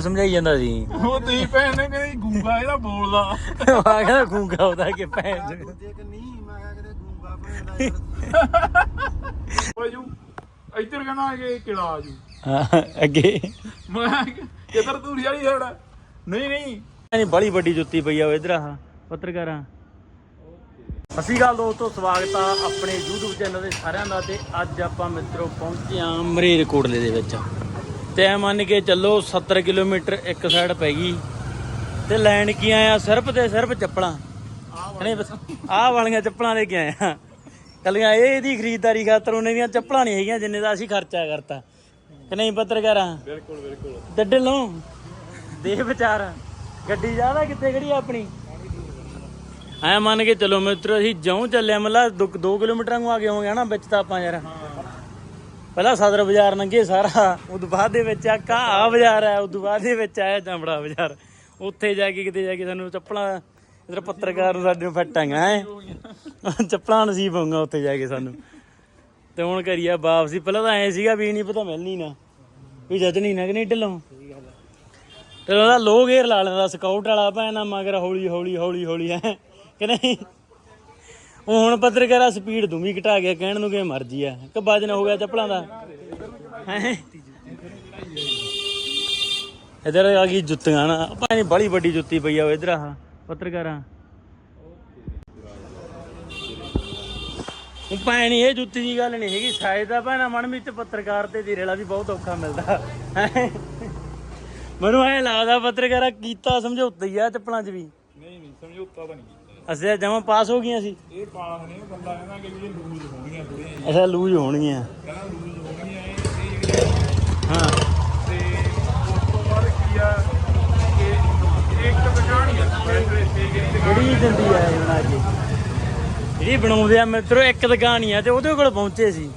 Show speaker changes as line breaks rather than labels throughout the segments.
ਸਮਝਾਈ ਜਾਂਦਾ ਸੀ।
ਉਹ ਤੀ ਭੈਣ ਨੇ ਕਹਿੰਦੀ ਗੂੰਗਾ ਇਹਦਾ ਬੋਲਦਾ।
ਆ ਕਹਿੰਦਾ ਗੂੰਗਾ ਉਹਦਾ ਕਿ ਭੈਣ ਚੋ।
ਦੂਜੇ ਕਿ ਨਹੀਂ ਮੈਂ ਕਿਹਾ ਕਿਤੇ ਗੂੰਗਾ ਭੈਣਦਾ
ਓਏ ਜੂ ਇੱਧਰ ਕਹਿੰਦਾ ਕਿ ਕਿਲਾ ਆ ਜੂ।
ਹਾਂ ਅੱਗੇ।
ਮੈਂ ਕਿਧਰ ਧੂਰੀ ਵਾਲੀ ਸਾਈਡ। ਨਹੀਂ ਨਹੀਂ।
ਨਹੀਂ ਬੜੀ ਵੱਡੀ ਜੁੱਤੀ ਪਈ ਆ ਉਹ ਇਧਰ ਆ ਪੱਤਰਕਾਰਾਂ। ਅਸੀਂ ਗੱਲ ਦੋਸਤੋ ਸਵਾਗਤ ਆ ਆਪਣੇ YouTube ਚੈਨਲ ਦੇ ਸਾਰਿਆਂ ਦਾ ਤੇ ਅੱਜ ਆਪਾਂ ਮਿੱਤਰੋ ਪਹੁੰਚੇ ਆ ਮਰੇਰ ਕੋਟਲੇ ਦੇ ਵਿੱਚ। ਤੇ ਐ ਮੰਨ ਕੇ ਚੱਲੋ 70 ਕਿਲੋਮੀਟਰ ਇੱਕ ਸਾਈਡ ਪੈ ਗਈ। ਤੇ ਲੈਣ ਕੀ ਆਇਆ? ਸਿਰਫ ਤੇ ਸਿਰਫ ਚੱਪਲਾਂ। ਆਹ ਵਾਲੀਆਂ ਚੱਪਲਾਂ ਲੈ ਕੇ ਆਇਆ। ਕੱਲੀਆਂ ਇਹ ਇਹਦੀ ਖਰੀਦਦਾਰੀ ਖਾਤਰ ਉਹਨੇ ਦੀਆਂ ਚੱਪਲਾਂ ਨਹੀਂ ਹੈਗੀਆਂ ਜਿੰਨੇ ਦਾ ਅਸੀਂ ਖਰਚਾ ਕਰਤਾ। ਕਿ ਨਹੀਂ ਪੱਤਰਕਾਰਾਂ?
ਬਿਲਕੁਲ ਬਿਲਕੁਲ।
ਡੱਡੇ ਲਓ। ਦੇ ਵਿਚਾਰ। ਗੱਡੀ ਜ਼ਿਆਦਾ ਕਿੱਥੇ ਖੜੀ ਆਪਣੀ? ਐ ਮੰਨ ਕੇ ਚਲੋ ਮਿੱਤਰੋ ਅਸੀਂ ਜਿਉਂ ਚੱਲਿਆ ਮਤਲਬ 2 ਕਿਲੋਮੀਟਰਾਂ ਨੂੰ ਆ ਗਏ ਹੋਗੇ ਹਨਾ? ਵਿੱਚ ਤਾਂ ਆਪਾਂ ਯਾਰ। ਪਹਿਲਾਂ ਸਦਰ ਬਾਜ਼ਾਰ ਲੰਘੇ ਸਾਰਾ, ਉਦੋਂ ਬਾਅਦ ਦੇ ਵਿੱਚ ਆ ਕਾ ਬਾਜ਼ਾਰ ਆ ਉਦੋਂ ਬਾਅਦ ਦੇ ਵਿੱਚ ਆਇਆ ਚੰਬੜਾ ਬਾਜ਼ਾਰ। ਉੱਥੇ ਜਾ ਕੇ ਕਿਤੇ ਜਾ ਕੇ ਸਾਨੂੰ ਚੱਪਲਾਂ, ਇਧਰ ਪੱਤਰਕਾਰ ਨੂੰ ਸਾਡੇ ਨੂੰ ਫੱਟਾਂਗਾ, ਹੈ? ਚੱਪਲਾਂ ਨਸੀਬ ਹੋਊਗਾ ਉੱਥੇ ਜਾ ਕੇ ਸਾਨੂੰ। ਤੇ ਹੁਣ ਕਰੀਆ ਵਾਪਸੀ, ਪਹਿਲਾਂ ਤਾਂ ਐ ਸੀਗਾ ਵੀ ਨਹੀਂ ਪਤਾ ਮਿਲਣੀ ਨਾ, ਵੀ ਜੱਜਣੀ ਨਾ ਕਿ ਨਹੀਂ ਢਿੱਲੋਂ। ਤੇ ਉਹਦਾ ਲੋ ਗੇਅਰ ਲਾ ਲੈਂਦਾ ਸਕਾਊਟ ਵਾਲਾ ਭੈਣਾ ਮਗਰ ਹੌਲੀ ਹੌਲੀ ਹੌਲੀ ਹੌਲੀ ਹੈ? ਕਿ ਨਹੀਂ? ਉਹ ਹੁਣ ਪੱਤਰਕਾਰਾ ਸਪੀਡ ਤੂੰ ਵੀ ਘਟਾ ਗਿਆ ਕਹਿਣ ਨੂੰ ਕਿ ਮਰਜ਼ੀ ਆ। ਕਿ ਵਜਨ ਹੋ ਗਿਆ ਚੱਪਲਾਂ ਦਾ। ਹੈਂ? ਇੱਧਰ ਆ ਗਈ ਜੁੱਤੀਆਂ ਨਾ। ਭਾਈ ਬੜੀ ਵੱਡੀ ਜੁੱਤੀ ਪਈ ਆ ਇਧਰ ਆ। ਪੱਤਰਕਾਰਾਂ। ਉਹ ਭੈਣੀ ਇਹ ਜੁੱਤੀ ਦੀ ਗੱਲ ਨਹੀਂ ਹੈਗੀ। ਸਾਇਦ ਦਾ ਭੈਣਾ, ਮਨ ਵਿੱਚ ਪੱਤਰਕਾਰ ਤੇ ਧੀਰੇਲਾ ਵੀ ਬਹੁਤ ਔਖਾ ਮਿਲਦਾ। ਮੈਨੂੰ ਐ ਲੱਗਦਾ ਪੱਤਰਕਾਰਾ ਕੀਤਾ ਸਮਝੌਤਾ ਹੀ ਆ ਚੱਪਲਾਂ 'ਚ ਵੀ।
ਨਹੀਂ ਨਹੀਂ, ਸਮਝੌਤਾ ਤਾਂ ਨਹੀਂ।
ਅਸੀਂ ਜਮਾ ਪਾਸ ਹੋ ਗਈਆਂ ਸੀ।
ਇਹ ਪਾਸ ਨਹੀਂ ਉਹ ਬੰਦਾ ਕਹਿੰਦਾ ਕਿ ਇਹ ਲੂਜ਼ ਹੋਣਗੀਆਂ ਥੋੜੀਆਂ
ਅੱਛਾ ਲੂਜ ਹੋਣਗੀਆਂ।
ਕਹਿੰਦਾ ਲੂਜ਼ ਹੋਣਗੀਆਂ ਇਹ ਇਹ ਜਿਹੜੀਆਂ
ਹਾਂ।
ਤੇ ਉਸ ਤੋਂ ਬਾਅਦ ਕੀ ਆ ਕਿ ਇੱਕ ਹੀ ਆ ਜਿਹੜੀ
ਦਿੰਦੀ ਆ ਇਹ ਬਣਾ ਕੇ। ਜਿਹੜੀ ਬਣਾਉਂਦੇ ਆ ਮਿੱਤਰੋ ਇੱਕ ਦੁਕਾਨ ਆ ਤੇ ਉਹਦੇ ਕੋਲ ਪਹੁੰਚੇ ਸੀ।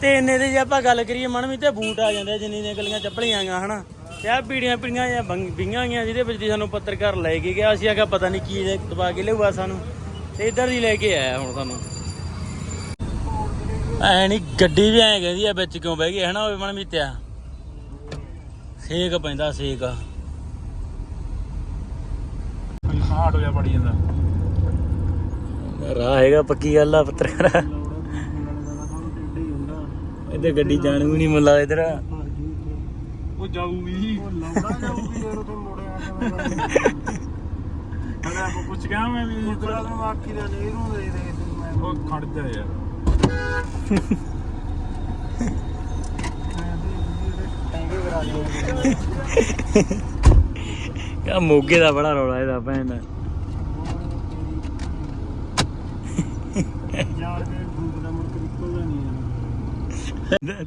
ਤੇ ਇੰਨੇ ਦੇ ਜੇ ਆਪਾਂ ਗੱਲ ਕਰੀਏ ਮਨਵੀ ਤੇ ਬੂਟ ਆ ਜਾਂਦੇ ਜਿੰਨੀ ਦੀਆਂ ਗਲੀਆਂ ਚੱਪਲੀਆਂ ਆਂਗਾ ਹਨਾ। ਆ ਪੀੜੀਆਂ ਪੀੜੀਆਂ ਜਾਂ ਬਿੰਗਾਂ ਗਈਆਂ ਜਿਹਦੇ ਵਿੱਚ ਦੀ ਸਾਨੂੰ ਪੱਤਰਕਾਰ ਲੈ ਕੇ ਗਿਆ ਅਸੀਂ ਆਖਿਆ ਪਤਾ ਨਹੀਂ ਕੀ ਇਹ ਦਬਾ ਕੇ ਲਿਆਊਗਾ ਸਾਨੂੰ। ਤੇ ਇੱਧਰ ਦੀ ਲੈ ਕੇ ਆਇਆ ਹੁਣ ਸਾਨੂੰ। ਐ ਨਹੀਂ ਗੱਡੀ ਵੀ ਐ ਕਹਿੰਦੀ ਆ ਵਿੱਚ ਕਿਉਂ ਬਹਿ ਗਈ ਹਨਾ ਉਹ ਮਨਵੀ ਤਿਆ ਸੇਕ ਪੈਂਦਾ ਸੇਕ।
ਹਾਰਡ ਹੋਇਆ ਪੜੀ ਜਾਂਦਾ।
ਰਾਹ ਹੈਗਾ ਪੱਕੀ ਗੱਲ ਆ ਪੱਤਰਕਾਰ। ਇੱਧਰ ਗੱਡੀ ਜਾਣ ਵੀ ਨਹੀਂ ਮੁੱਲਾ ਇੱਧਰ।
ਉਹ ਜਾਊਗੀ।
ਉਹ ਲੌੜਾ ਜਾਊਗੀ ਯਾਰ ਉਥੇ ਮੋੜਿਆ
ਮੈਂ ਆਪਕੋ ਪੁੱਛ ਗਿਆ ਮੈਂ ਵੀ
ਇਧਰ। ਨੂੰ ਆਖੀ ਦਾ ਨੇਰੂ ਦੇ ਦੇ ਤੂੰ ਮੈਂ।
ਉਹ ਖੜ ਜਾ ਯਾਰ।
ਕਾ ਮੋਗੇ ਦਾ ਬੜਾ ਰੌਲਾ ਇਹਦਾ ਭੈਣ। ਦਾ
ਜਾਲ ਕੇ ਧੂਪ ਦਾ ਮੁੜ ਕੇ ਨਿਕਲਦਾ ਨਹੀਂ ਯਾਰ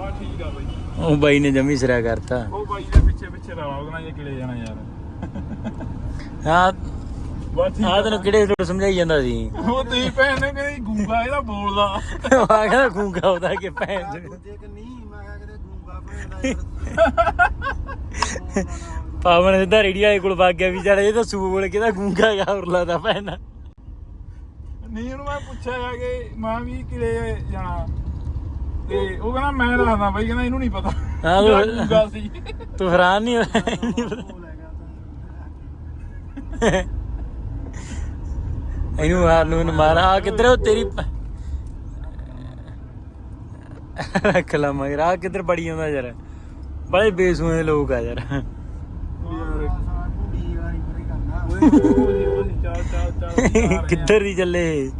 ਬਾ ਠੀਕ ਆ ਬਾਈ।
ਉਹ ਬਾਈ ਨੇ ਜਮੀ ਸਿਰਾ ਕਰਤਾ।
ਉਹ ਬਾਈ ਦੇ ਪਿੱਛੇ ਪਿੱਛੇ ਰਵਾ ਉਹਨਾ ਜੇ ਕਿਲੇ ਜਾਣਾ ਯਾਰ।
ਹਾਂ
ਬਾ ਠੀਕ
ਆ ਤੈਨੂੰ ਕਿਹੜੇ ਲੋਕ ਸਮਝਾਈ ਜਾਂਦਾ ਸੀ?
ਉਹ ਤੀ ਭੈਣ ਨੇ ਕਹਿੰਦੀ ਗੂੰਗਾ ਇਹਦਾ ਬੋਲਦਾ।
ਆ ਕਹਿੰਦਾ ਗੂੰਗਾ ਉਹਦਾ ਕਿ ਭੈਣ ਚੋ।
ਦੂਜੇ ਕਿ ਨਹੀਂ ਮੈਂ ਕਿਹਾ ਕਿਤੇ ਗੂੰਗਾ ਭੈਣਦਾ ਯਾਰ।
ਪਾਵਨ ਸਿੱਧਾ ਰੇੜੀ ਵਾਲੇ ਕੋਲ ਵਗ ਗਿਆ ਵੀ ਚੱਲ ਇਹ ਤਾਂ ਸੂ ਬੋਲ ਕੇ ਤਾਂ ਗੂੰਗਾ ਗਾ ਹੋਰ ਲਾਦਾ ਭੈਣ
ਨਹੀਂ ਉਹਨੂੰ ਮੈਂ ਪੁੱਛਿਆ ਕਿ ਮੈਂ ਵੀ ਕਿਲੇ ਜਾਣਾ। ਤੇ ਉਹ ਕਹਿੰਦਾ ਮੈਂ ਦੱਸਦਾ ਬਾਈ ਕਹਿੰਦਾ ਇਹਨੂੰ ਨਹੀਂ ਪਤਾ।
ਹਾਂ,
ਮੇਰਾ
ਉਹ-
ਗੂੰਗਾ ਸੀ
ਤੂੰ ਹੈਰਾਨ ਨਹੀਂ ਹੋਇਆ? ਪਤਾ। ਇਹਨੂੰ ਹਾਰ ਨੂੰ ਮਾਰ। ਆ ਕਿੱਧਰ ਉਹ ਤੇਰੀ ਪ- ਰੱਖ ਲਾ ਮਗਰ। ਆ ਕਿੱਧਰ ਬੜੀ ਜਾਂਦਾ ਯਾਰ। ਬੜੇ ਬੇਸੂਏ ਲੋਕ ਆ ਯਾਰ।
ਚੱਲ
ਕਿੱਧਰ ਦੀ ਚੱਲੇ?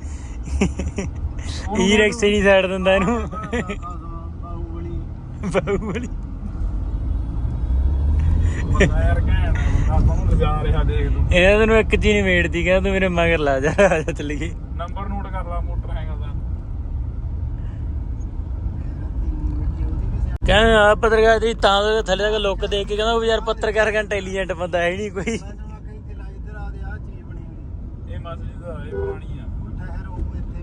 ਈ ਰਿਕਸ਼ੇ ਨਹੀਂ ਸਾਈਡ ਦਿੰਦਾ ਇਹਨੂੰ।
ਬਾਹੂਬਲੀ
ਬਾਹੂਬਲੀ
ਬੰਦਾ ਯਾਰ ਕਹਿਣ ਬੰਦਾ ਤੁਹਾਨੂੰ ਲਿਜਾ ਰਿਹਾ ਦੇਖ ਤੂੰ
ਇਹਨਾਂ ਤੈਨੂੰ ਇੱਕ ਚੀਜ਼ ਨਹੀਂ ਵੇੜਦੀ ਕਹਿੰਦਾ ਤੂੰ ਮੇਰੇ ਮਗਰ ਲਾ ਜਾ ਆ ਜਾ ਚੱਲ ਗਈ।
ਨੰਬਰ ਨੋਟ ਕਰ ਲਾ ਮੋਟਰਸਾਈਕਲ ਦਾ।
ਕਹਿੰਦਾ ਆ ਪੱਤਰਕਾਰ ਦੀ ਤਾਂ ਦੇ ਥੱਲੇ ਤੱਕ ਲੁੱਕ ਦੇ ਕੇ ਕਹਿੰਦਾ ਉਹ ਯਾਰ ਪੱਤਰਕਾਰ ਕਾ ਇੰਟੈਲੀਜੈਂਟ ਬੰਦਾ ਹੈ ਨਹੀਂ ਕੋਈ।
ਇਹ ਮਸਜਿਦ ਆ ਇਹ ਪੁਰਾਣੀ ਆ।
ਉਹ ਠਹਿਰ ਉਹ ਇੱਥੇ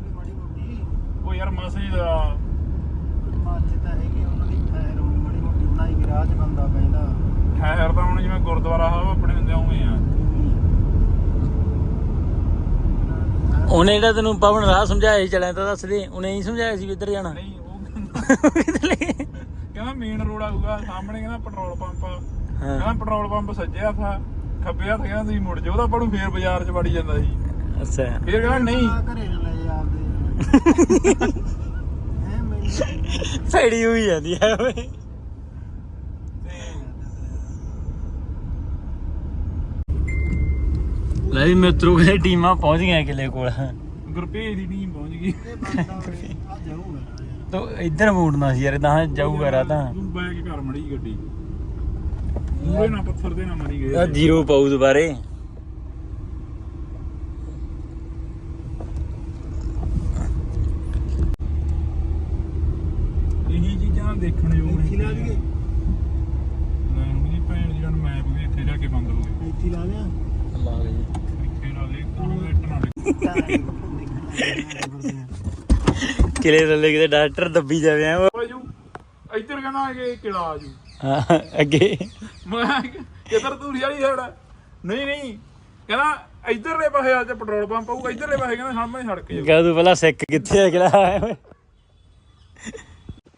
ਉਹ ਯਾਰ ਮਸਜਿਦ
ਮੱਝ ਤਾਂ ਹੈਗੀ ਉਹਨਾਂ ਦੀ ਠਹਿਰ ਉਹ ਮਾੜੀ ਮੋਟੀ ਬਣਾਈ ਗਰਾਜ ਬੰਦਾ ਪੈਂਦਾ
ਠਹਿਰ ਤਾਂ ਹੁਣ ਜਿਵੇਂ ਗੁਰਦੁਆਰਾ ਸਾਹਿਬ ਆਪਣੇ ਹੁੰਦੇ ਉਵੇਂ ਆ।
ਉਹਨੇ ਜਿਹੜਾ ਤੈਨੂੰ ਪਵਨ ਰਾਹ ਸਮਝਾਇਆ ਸੀ ਚਲਿਆ ਤਾਂ ਦੱਸ ਦੇ ਉਹਨੇ ਹੀ ਸਮਝਾਇਆ ਸੀ ਵੀ ਇੱਧਰ ਜਾਣਾ।
ਨਹੀਂ ਉਹ? ਕਹਿੰਦਾ ਮੇਨ ਰੋਡ ਆਊਗਾ ਸਾਹਮਣੇ ਕਹਿੰਦਾ ਪੈਟਰੋਲ ਪੰਪ ਆ। ਕਹਿੰਦਾ ਪੈਟਰੋਲ ਪੰਪ ਸੱਜੇ ਹੱਥ ਆ ਖੱਬੇ ਹੱਥ ਕਹਿੰਦਾ ਤੁਸੀਂ ਮੁੜ ਜਾਓ ਉਹਦਾ ਪੜੂ ਫੇਰ ਬਾਜ਼ਾਰ 'ਚ ਵੜੀ ਜਾਂਦਾ ਸੀ।
ਅੱਛਾ।
ਫੇਰ ਕਹਿੰਦਾ ਨਹੀਂ।
ਆ ਘਰੇ ਨਾ ਲੈ ਆਪਦੇ ਹੈ ਮੈਨੂੰ
ਫੈੜੀ ਹੋਈ ਜਾਂਦੀ ਹੈ ਓਏ ਲੈ ਵੀ ਮਿੱਤਰੋ ਕਹਿੰਦੇ ਟੀਮਾਂ ਪਹੁੰਚ ਗਈਆਂ ਕਿਲੇ ਕੋਲ
ਗੁਰਪੇਜ ਦੀ ਟੀਮ ਪਹੁੰਚ ਗਈ
ਇਹ ਬੰਦਾ ਆ ਜਾਊਗਾ
ਤੋ ਇੱਧਰ ਮੋੜਨਾ ਸੀ ਯਾਰ ਤਾਂ ਜਾਊਗਾ ਰਾ ਤਾਂ
ਤੂੰ ਬੈਕ ਕਰ ਮੜੀ ਗੱਡੀ ਮੂਰੇ ਨਾ ਪੱਥਰ ਦੇ ਨਾ ਮਰੀ
ਆ
ਗਏ
ਜ਼ੀਰੋ ਪਾਉ ਦੁਬਾਰੇ
ਇਹੀ ਚੀਜ਼ਾਂ ਦੇਖਣ ਯੋਗ
ਇੱਥੇ ਲਾ ਦਈਏ
ਮੈਂ ਉਹਦੀ ਭੈਣ ਦੀ ਜਨ ਮੈਪ ਵੀ ਇੱਥੇ ਜਾ ਕੇ ਬੰਦ ਹੋ
ਇੱਥੇ ਲਾ ਦਿਆਂ
ਲਾ ਗਏ
ਇੱਥੇ ਲਾ ਨੈਟ ਨਾ ਲੱਗੇ।
ਕਿਲੇ ਥੱਲੇ ਕਿਤੇ ਡਾਕਟਰ ਦੱਬੀ ਜਾਵੇ ਐਂ ਉਹ।
ਓਏ ਜੂ ਇੱਧਰ ਕਹਿੰਦਾ ਕਿ ਕਿਲਾ ਆ ਜੂ।
ਹਾਂ ਅੱਗੇ।
ਮੈਂ ਕਿਧਰ ਧੂਰੀ ਵਾਲੀ ਆ? ਨਹੀਂ ਨਹੀਂ। ਕਹਿੰਦਾ ਇੱਧਰਲੇ ਪਾਸੇ ਆ ਤੇ ਪੈਟਰੋਲ ਪੰਪ ਆਊਗਾ ਇੱਧਰਲੇ ਪਾਸੇ ਕਹਿੰਦਾ ਸਾਹਮਣੇ ਸੜਕ ਜਾਊ
ਕਹ ਤੂੰ ਪਹਿਲਾਂ ਸਿੱਖ ਕਿੱਥੇ ਆ ਕਿਲਾ ਓਏ।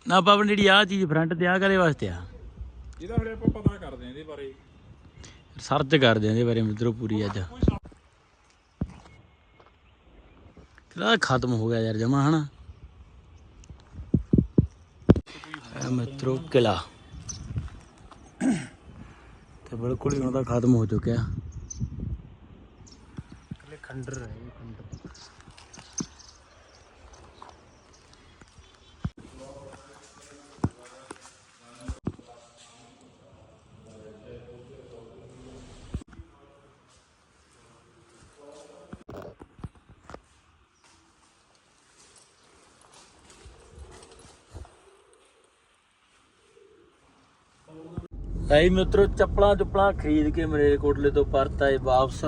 ਨਾ ਪਾਪਨ ਜਿਹੜੀ ਆ ਚੀਜ਼ ਫਰੰਟ ਤੇ ਆ ਕਦੇ ਵਾਸਤੇ ਆ।
ਇਹਦਾ ਫਿਰ ਆਪਾਂ ਪਤਾ ਕਰਦੇ ਹਾਂ ਇਹਦੇ ਬਾਰੇ।
ਸਰਚ ਕਰਦੇ ਆਂ ਇਹਦੇ ਬਾਰੇ ਮਿੱਤਰੋ ਪੂਰੀ ਅੱਜ। ਕਿਲਾ ਖਤਮ ਹੋ ਗਿਆ ਯਾਰ ਜਮਾ ਹਨਾ? ਮਿੱਤਰੋ ਕਿਲਾ। ਤੇ ਬਿਲਕੁਲ ਹੀ ਤਾਂ ਖਤਮ ਹੋ ਚੁੱਕਿਆ।
ਖੰਡਰ ਹੈ ਇਹ ਖੰਡਰ।
ਆਈ ਮਿੱਤਰੋ ਚੱਪਲਾਂ ਚੁੱਪਲਾਂ ਖਰੀਦ ਕੇ ਮਰੇ ਕੋਟਲੇ ਤੋਂ ਪਰਤ ਆਏ ਵਾਪਸ।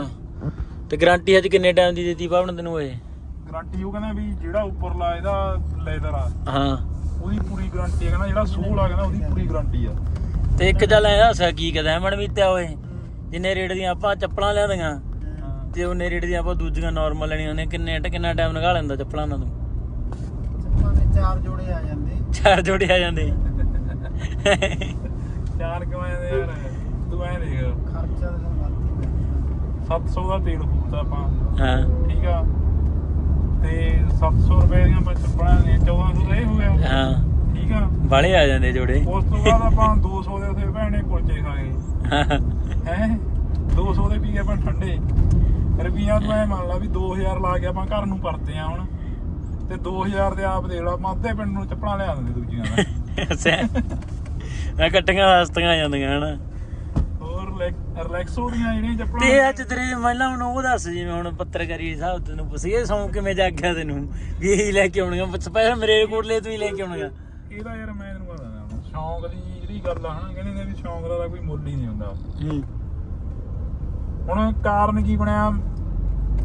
ਤੇ ਗਾਰੰਟੀ ਅੱਜ ਕਿੰਨੇ ਟਾਈਮ ਦੀ ਦਿੱਤੀ ਪਾਵਣ ਤੈਨੂੰ ਇਹ?
ਗਾਰੰਟੀ ਉਹ ਕਹਿੰਦਾ ਵੀ ਜਿਹੜਾ ਉੱਪਰਲਾ ਇਹਦਾ ਲੈਦਰ ਆ।
ਹਾਂ।
ਉਹਦੀ ਪੂਰੀ ਗਾਰੰਟੀ ਹੈ ਕਹਿੰਦਾ ਜਿਹੜਾ ਸੋਲ ਆ ਕਹਿੰਦਾ ਉਹਦੀ ਪੂਰੀ ਗਾਰੰਟੀ ਆ।
ਤੇ ਇੱਕ ਚੱਲ ਐ ਦੱਸ ਕੀ ਕਹਦਾ ਮਣ ਮੀਤਿਆ ਓਏ। ਜਿੰਨੇ ਰੇਟ ਦੀਆਂ ਆਪਾਂ ਚੱਪਲਾਂ ਲਿਆਂਦੀਆਂ ਤੇ ਉਹਨੇ ਰੇਟ ਦੀਆਂ ਆਪਾਂ ਦੂਜੀਆਂ ਨਾਰਮਲ ਲੈਣੀਆਂ ਨੇ ਕਿੰਨੇ ਕਿੰਨਾ ਟਾਈਮ ਲਗਾ ਲੈਂਦਾ ਚੱਪਲਾਂ ਨਾਲ ਤੂੰ?
ਚੱਪਲਾਂ ਦੇ ਚਾਰ ਜੋੜੇ ਆ ਜਾਂਦੇ।
ਚਾਰ ਜੋੜੇ ਆ ਜਾਂਦੇ।
ਚਾਰ ਕਮਾਏ ਦੇ ਯਾਰ ਤੂੰ ਐ ਦੇਖ।
ਖਰਚਾ ਤਾਂ ਵੱਧ ਹੀ ਪੈਂਦਾ।
700 ਦਾ ਤੇਲ ਫੂਕਦਾ ਆਪਾਂ।
ਹਾਂ।
ਠੀਕ ਆ। ਤੇ 700 ਰੁਪਏ ਦੀਆਂ ਆਪਾਂ ਚੱਪਲਾਂ ਨੇ 1400 ਦਾ ਇਹ ਹੋ ਗਿਆ।
ਹਾਂ।
ਠੀਕ ਆ।
ਬਾਲੇ ਆ ਜਾਂਦੇ ਜੋੜੇ।
ਉਸ ਤੋਂ ਬਾਅਦ ਆਪਾਂ 200 ਦੇ ਉੱਥੇ ਭੈਣੇ ਕੁਲਚੇ ਖਾ ਗਏ
ਹਾਂ?
ਹੈ 200 ਦੇ ਪੀ ਗਏ ਆਪਾਂ ਠੰਡੇ। ਰੁਪਈਆ ਤੂੰ ਐ ਮੰਨ ਲਾ ਵੀ 2000 ਲਾ ਕੇ ਆਪਾਂ ਘਰ ਨੂੰ ਪਰਤੇ ਆ ਹੁਣ। ਤੇ 2000 ਦੇ ਆਪ ਦੇ ਲਾ ਮਾਦੇ ਪਿੰਡ ਨੂੰ ਚੱਪਲਾਂ ਲਿਆ ਦਿੰਦੇ ਦੂਜੀਆਂ ਦਾ।
ਅੱਛਾ। ਮੈਂ ਕੱਟੀਆਂ ਹਸਤੀਆਂ ਆ ਜਾਂਦੀਆਂ ਹਨਾ।
ਹੋਰ ਰਿਲੈਕਸੋ ਦੀਆਂ ਜਿਹੜੀਆਂ ਚੱਪਲਾਂ
ਤੇ ਅੱਜ ਤੇਰੇ ਮਹਿਲਾ ਹੁਣ ਉਹ ਦੱਸ ਜਿਵੇਂ ਹੁਣ ਪੱਤਰਕਾਰੀ ਦੇ ਹਿਸਾਬ ਤੈਨੂੰ ਪੁੱਛੀ ਇਹ ਸੌਂ ਕਿਵੇਂ ਜਾਗਿਆ ਤੈਨੂੰ? ਵੀ ਇਹੀ ਲੈ ਕੇ ਆਉਣੀਆਂ ਸਪੈਸ਼ਲ ਮੇਰੇ ਕੋਟਲੇ ਤੂੰ ਹੀ ਲੈ ਕੇ ਆਉਣੀਆਂ।
ਇਹਦਾ ਯਾਰ ਮੈਂ ਤੈਨੂੰ ਪਤਾ ਨਾ ਸ਼ੌਂਕ ਦੀ ਜਿਹੜੀ ਗੱਲ ਆ ਹਨਾ ਕਹਿੰਦੇ ਨੇ ਵੀ ਸ਼ੌਂਕ ਦਾ ਕੋਈ ਮੁੱਲ ਹੀ ਨਹੀਂ ਹੁੰਦਾ।
ਹੂੰ।
ਹੁਣ ਕਾਰਨ ਕੀ ਬਣਿਆ?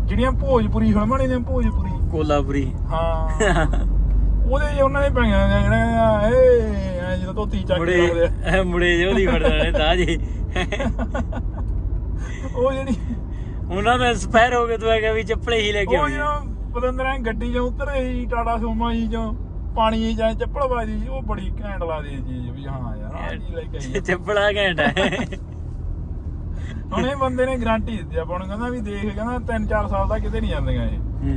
ਜਿਹੜੀਆਂ ਭੋਜਪੁਰੀ ਫਿਲਮਾਂ ਨੇ ਭੋਜਪੁਰੀ।
ਕੋਲਾਪੁਰੀ।
ਹਾਂ। ਉਹਦੇ ਜੇ ਉਹਨਾਂ ਨੇ ਪਾਈਆਂ ਜਿਹੜਾ ਏ ਐ ਜਦੋਂ ਧੋਤੀ ਚੱਕ ਕੇ
ਮੁੜੇ
ਆ।
ਇਹ ਮੁੜੇ ਜੋ ਦੀ ਫੜਦਾ ਨੇ ਤਾਜੀ
ਉਹ ਜਿਹੜੀ
ਉਹਨਾਂ ਦਾ ਸਪੈਰ ਹੋ ਗਿਆ ਤੂੰ ਹੈਗਾ ਵੀ ਚੱਪਲੇ ਹੀ ਲੈ ਕੇ
ਉਹ
ਆਉਣੀ
ਜਿਹੜਾ ਪਤੰਦਰਾਂ ਗੱਡੀ ਚੋਂ ਉਤਰੇ ਸੀ ਟਾਟਾ ਸੋਮਾ ਜੀ ਚੋਂ ਪਾਣੀ ਜੀ ਜਾਂ ਚੱਪਲ ਬਾਜੀ ਉਹ ਬੜੀ ਘੈਂਟ ਲੱਗਦੀ ਚੀਜ਼ ਵੀ ਹਾਂ ਯਾਰ ਆ ਚੀਜ਼ ਲੈ ਕੇ ਆਈ ਆ।
ਚੱਪਲਾ ਘੈਂਟਾ
ਹੁਣ ਇਹ ਬੰਦੇ ਨੇ ਗਾਰੰਟੀ ਦਿੱਤੀ ਆਪਾਂ ਨੂੰ ਕਹਿੰਦਾ ਵੀ ਦੇਖ ਕਹਿੰਦਾ 3-4 ਸਾਲ ਦਾ ਕਿਤੇ ਨਹੀਂ ਜਾਂਦੀਆਂ ਇਹ।
ਹੂੰ।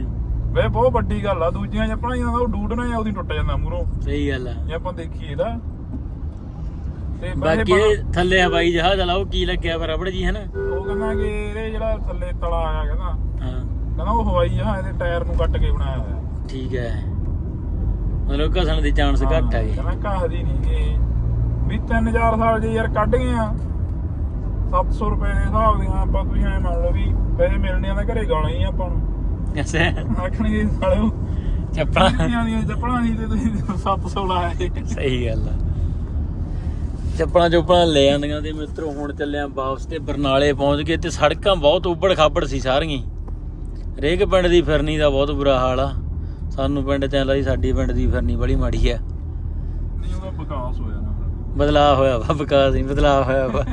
ਵੇ ਬਹੁਤ ਵੱਡੀ ਗੱਲ ਆ ਦੂਜੀਆਂ ਚੱਪਲਾਂ ਜਿਹਾਂ ਦਾ ਉਹ ਡੂਡ ਨਾ ਉਹਦੀ ਟੁੱਟ ਜਾਂਦਾ ਮੂਰੋਂ।
ਸਹੀ ਗੱਲ ਆ।
ਜੇ ਆਪਾਂ ਦੇਖੀਏ ਇਹਦਾ ਤੇ ਵੈਸੇ
ਬਾਕੀ ਇਹ ਥੱਲੇ ਹਵਾਈ ਜਹਾਜ਼ ਲਾਓ ਕੀ ਲੱਗਿਆ ਬਰਾਬਰ ਜੀ ਹਨਾ?
ਉਹ ਕਹਿੰਦਾ ਕਿ ਇਹਦੇ ਜਿਹੜਾ ਥੱਲੇ ਤਲਾ ਆਇਆ ਕਹਿੰਦਾ।
ਹਾਂ।
ਕਹਿੰਦਾ ਉਹ ਹਵਾਈ ਜਹਾਜ਼ ਦੇ ਟਾਇਰ ਨੂੰ ਕੱਟ ਕੇ ਬਣਾਇਆ ਹੋਇਆ।
ਠੀਕ ਹੈ। ਮਤਲਬ ਘਸਣ ਦੀ ਚਾਂਸ ਘੱਟ ਹੈਗੇ
ਕਹਿੰਦਾ ਘਸਦੀ ਨਹੀਂ ਕਿ ਵੀ 3-4 ਸਾਲ ਜੇ ਯਾਰ ਕੱਢ ਗਏ ਆ। 700 ਰੁਪਏ ਦੇ ਹਿਸਾਬ ਦੀਆਂ ਆਪਾਂ ਤੁਸੀਂ ਐ ਮੰਨ ਲਓ ਵੀ ਪੈਸੇ ਮਿਲਣੇ ਆ ਤਾਂ ਘਰੇ ਗਾਲਾਂ ਹੀ ਆ ਆਪਾਂ ਨੂੰ।
ਅੱਛਾ
ਆਖਣਗੇ ਸਾਲਿਓ।
ਚੱਪਲਾਂ।
ਨਹੀਂ ਤੇ ਤੁਸੀਂ 700 ਲਾਇਆ
ਸਹੀ ਗੱਲ ਆ। ਚੱਪਲਾਂ ਚੁੱਪਲਾਂ ਲੈ ਆਂਦੀਆਂ ਤੇ ਮਿੱਤਰੋ ਹੁਣ ਚੱਲਿਆ ਵਾਪਸ ਤੇ ਬਰਨਾਲੇ ਪਹੁੰਚ ਗਏ ਤੇ ਸੜਕਾਂ ਬਹੁਤ ਉੱਬੜ ਖਾਬੜ ਸੀ ਸਾਰੀਆਂ। ਹੀ। ਹਰੇਕ ਪਿੰਡ ਦੀ ਫਿਰਨੀ ਦਾ ਬਹੁਤ ਬੁਰਾ ਹਾਲ ਆ। ਸਾਨੂੰ ਪਿੰਡ ਚ ਸੀ ਸਾਡੀ ਪਿੰਡ ਦੀ ਫਿਰਨੀ ਬੜੀ ਮਾੜੀ ਆ।
ਨਹੀਂ ਉਹਦਾ ਵਿਕਾਸ ਹੋਇਆ ਨਾ।
ਬਦਲਾਅ ਹੋਇਆ ਵਾ ਵਿਕਾਸ ਹੀ ਬਦਲਾਅ ਹੋਇਆ ਵਾ।